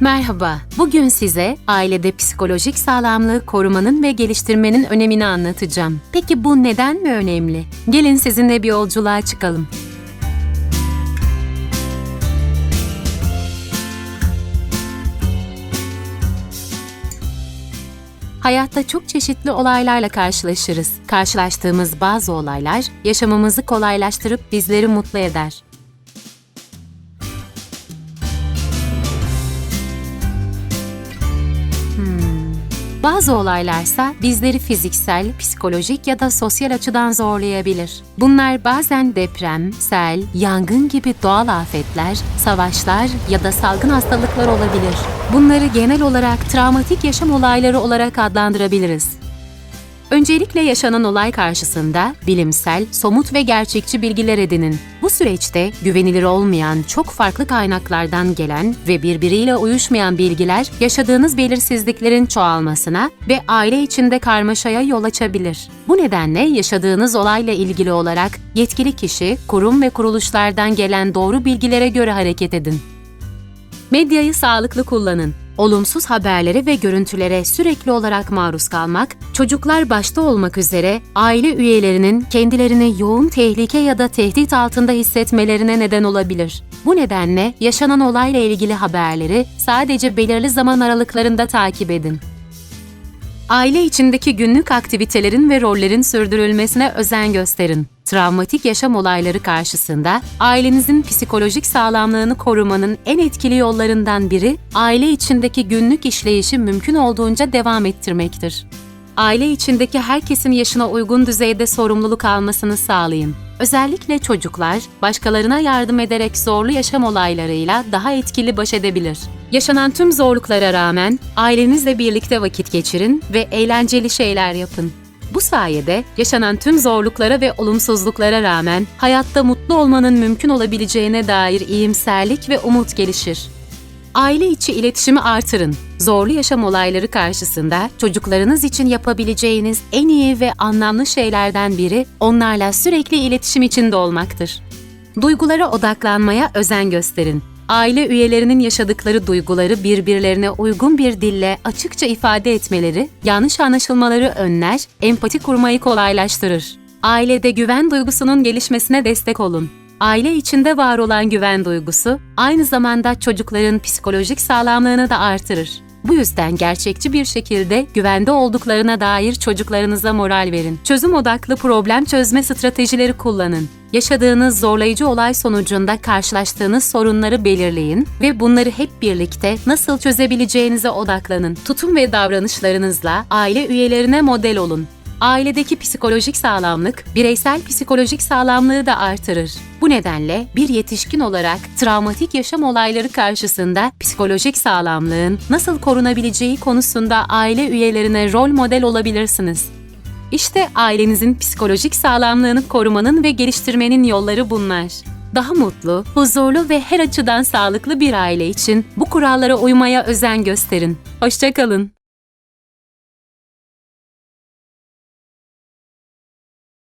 Merhaba. Bugün size ailede psikolojik sağlamlığı korumanın ve geliştirmenin önemini anlatacağım. Peki bu neden mi önemli? Gelin sizinle bir yolculuğa çıkalım. Hayatta çok çeşitli olaylarla karşılaşırız. Karşılaştığımız bazı olaylar yaşamımızı kolaylaştırıp bizleri mutlu eder. Bazı olaylarsa bizleri fiziksel, psikolojik ya da sosyal açıdan zorlayabilir. Bunlar bazen deprem, sel, yangın gibi doğal afetler, savaşlar ya da salgın hastalıklar olabilir. Bunları genel olarak travmatik yaşam olayları olarak adlandırabiliriz. Öncelikle yaşanan olay karşısında bilimsel, somut ve gerçekçi bilgiler edinin. Bu süreçte güvenilir olmayan, çok farklı kaynaklardan gelen ve birbiriyle uyuşmayan bilgiler yaşadığınız belirsizliklerin çoğalmasına ve aile içinde karmaşaya yol açabilir. Bu nedenle yaşadığınız olayla ilgili olarak yetkili kişi, kurum ve kuruluşlardan gelen doğru bilgilere göre hareket edin. Medyayı sağlıklı kullanın. Olumsuz haberlere ve görüntülere sürekli olarak maruz kalmak, çocuklar başta olmak üzere aile üyelerinin kendilerini yoğun tehlike ya da tehdit altında hissetmelerine neden olabilir. Bu nedenle yaşanan olayla ilgili haberleri sadece belirli zaman aralıklarında takip edin. Aile içindeki günlük aktivitelerin ve rollerin sürdürülmesine özen gösterin. Travmatik yaşam olayları karşısında ailenizin psikolojik sağlamlığını korumanın en etkili yollarından biri aile içindeki günlük işleyişi mümkün olduğunca devam ettirmektir. Aile içindeki herkesin yaşına uygun düzeyde sorumluluk almasını sağlayın. Özellikle çocuklar, başkalarına yardım ederek zorlu yaşam olaylarıyla daha etkili baş edebilir. Yaşanan tüm zorluklara rağmen ailenizle birlikte vakit geçirin ve eğlenceli şeyler yapın. Bu sayede yaşanan tüm zorluklara ve olumsuzluklara rağmen hayatta mutlu olmanın mümkün olabileceğine dair iyimserlik ve umut gelişir. Aile içi iletişimi artırın. Zorlu yaşam olayları karşısında çocuklarınız için yapabileceğiniz en iyi ve anlamlı şeylerden biri onlarla sürekli iletişim içinde olmaktır. Duygulara odaklanmaya özen gösterin. Aile üyelerinin yaşadıkları duyguları birbirlerine uygun bir dille açıkça ifade etmeleri, yanlış anlaşılmaları önler, empati kurmayı kolaylaştırır. Ailede güven duygusunun gelişmesine destek olun. Aile içinde var olan güven duygusu, aynı zamanda çocukların psikolojik sağlamlığını da artırır. Bu yüzden gerçekçi bir şekilde güvende olduklarına dair çocuklarınıza moral verin. Çözüm odaklı problem çözme stratejileri kullanın. Yaşadığınız zorlayıcı olay sonucunda karşılaştığınız sorunları belirleyin ve bunları hep birlikte nasıl çözebileceğinize odaklanın. Tutum ve davranışlarınızla aile üyelerine model olun. Ailedeki psikolojik sağlamlık, bireysel psikolojik sağlamlığı da artırır. Bu nedenle bir yetişkin olarak travmatik yaşam olayları karşısında psikolojik sağlamlığın nasıl korunabileceği konusunda aile üyelerine rol model olabilirsiniz. İşte ailenizin psikolojik sağlamlığını korumanın ve geliştirmenin yolları bunlar. Daha mutlu, huzurlu ve her açıdan sağlıklı bir aile için bu kurallara uymaya özen gösterin. Hoşçakalın.